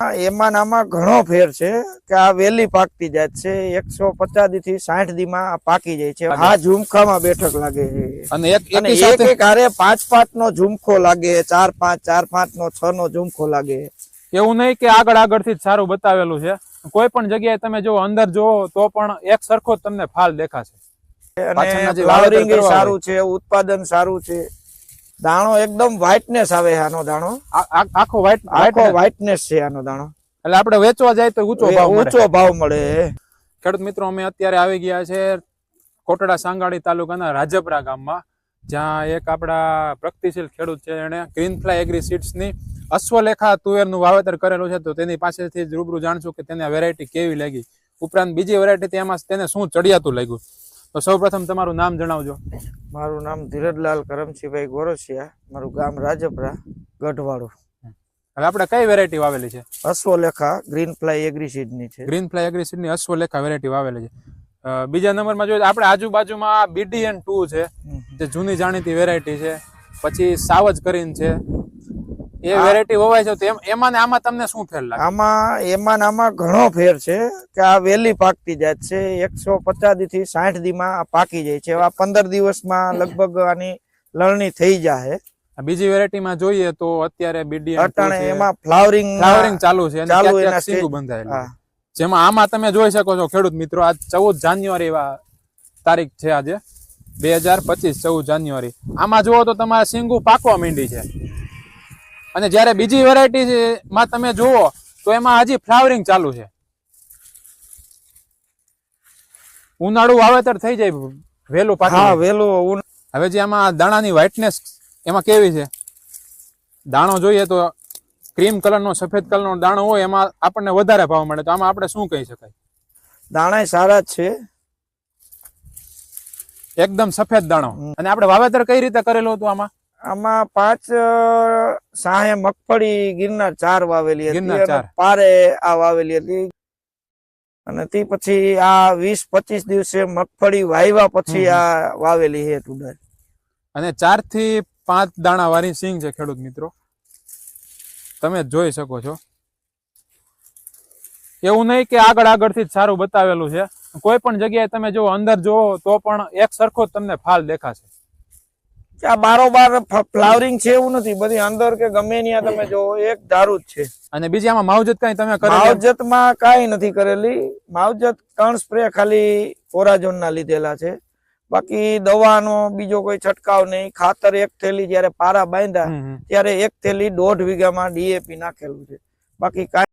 હા, એમાં આમાં ઘણો ફેર છે કે આ વેલી પાકતી જાત છે. એકસો પચાસથી સાઠ દી માં પાકી જાય છે. આ ઝુમખામાં બેઠક લાગે છે. અને એક એક આરે પાંચ પાંચ નો ઝુમખો લાગે ચાર પાંચ ચાર પાંચ નો છ નો ઝુમખો લાગે. એવું નહીં કે આગળ આગળથી જ સારું બતાવેલું છે. કોઈ પણ જગ્યાએ તમે જો અંદર જોવો તો પણ એક સરખો તમને ફાલ દેખાશે. અને સારું છે ઉત્પાદન સારું છે. દાણો એકદમ વ્હાઇટનેસ આવે આનો દાણો. આખો વ્હાઇટ આખો વ્હાઇટનેસ છે આનો દાણો. એટલે આપણે વેચવા જાય તો ઊંચો ભાવ ઊંચો ભાવ મળે. ખેડૂત મિત્રો અમે અત્યારે આવી ગયા છે કોટડા સાંગાડી તાલુકાના રાજપરા ગામમાં જ્યાં એક આપણા પ્રગતિશીલ ખેડૂત છે. એણે ગ્રીન ફ્લાય એગ્રી સીડ્સની અશ્વલેખા તુવેરનું વાવેતર કરેલું છે. તો તેની પાસેથી જ રૂબરૂ જાણશું કે તેને વેરાયટી કેવી લાગી. ઉપરાંત બીજી વેરાયટી તેમાં તેને શું ચડિયાતું લાગ્યું. તો સૌપ્રથમ તમારું નામ જણાવજો. મારું નામ ધીરજલાલ કરમસિંહભાઈ ગોરસિયા. મારું ગામ રાજપરા ગઢવાડું. હવે આપણે કઈ વેરાયટી વાવેલી છે? અશ્વલેખા ગ્રીન ફ્લાય એગ્રીસીડની છે. ગ્રીન ફ્લાય એગ્રી સીડની અશ્વલેખા વેરાયટી વાવેલી છે. બીજા નંબરમાં જોઈએ આપણે આજુબાજુમાં બીડીએન ટુ છે જે જૂની જાણીતી વેરાયટી છે. પછી સાવજ કરીને છે. એ વેરાયટી વવાય છે તો એમ- ને આમાં તમને શું ફેર લાગે? આમાં એમાં ને આમાં ઘણો ફેર છે કે આ વેલી પાકતી જાત છે એકસો પચાસથી સાઠ દીમાં આ પાકી જાય છે. આ પંદર દિવસમાં લગભગ આની લણણી થઈ જાય બીજી વેરાયટીમાં જોઈએ તો અત્યારે બીડી અટાણે એમાં ફ્લાવરિંગ ફ્લાવરિંગ ચાલુ છે ચાલુ એના સીંગું બંધાયેલું જેમાં આમાં તમે જોઈ શકો છો ખેડૂત મિત્રો આજ ચૌદ જાન્યુઆરી વા- તારીખ છે આજે. બે હજાર પચીસ ચૌદ જાન્યુઆરી. આમાં જુઓ તો તમારે સિંગુ પાકવા માંડી છે. અને જ્યારે બીજી વેરાયટી માં તમે જુઓ તો એમાં હજી ફ્લાવરિંગ ચાલુ છે. ઉનાળુ વાવેતર થઈ જાય વહેલું પાછું વેલું ઉન- હવે જે આમાં દાણાની વ્હાઇટનેસ એમાં કેવી છે? દાણો જોઈએ તો ક્રીમ કલરનો સફેદ કલરનો દાણો હોય એમાં આપણને વધારે ભાવ મળે. તો આમાં આપણે શું કહી શકાય? દાણા સારા જ છે. એકદમ સફેદ દાણો. અને આપણે વાવેતર કઈ રીતે કરેલું હતું આમાં? આમાં પાંચ સાહે મગફળી ગિરનાર ચાર વાવેલી હતી. પારે આ વાવેલી હતી. અને તે પછી આ વીસ પચીસ દિવસે મગફળી વાવ્યા પછી આ વાવેલી છે તુડર અને ચારથી પાંચ દાણા વાળી સિંગ છે ખેડૂત મિત્રો. તમે જોઈ શકો છો. એવું નહીં કે આગળ આગળથી જ સારું બતાવેલું છે. કોઈ પણ જગ્યાએ તમે જો અંદર જોવો તો પણ એક સરખો જ તમને ફાલ દેખાશે. આ બારોબાર ફ્લાવરિંગ છે એવું નથી બધી અંદર કે ગમે ત્યાં તમે જો એક ધારું જ છે. અને બીજી આમાં માવજત કઈ તમે માવજતમાં કઈ નથી કરેલી. માવજત કણ સ્પ્રે ખાલી કોરાજોન ના લીધેલા છે. બાકી દવાનો બીજો કોઈ છંટકાવ નહીં. ખાતર એક થેલી જયારે પારા બાંધ્યા. ત્યારે એક થેલી દોઢ વીઘામાં ડીએપી નાખેલું છે. બાકી કાંઈ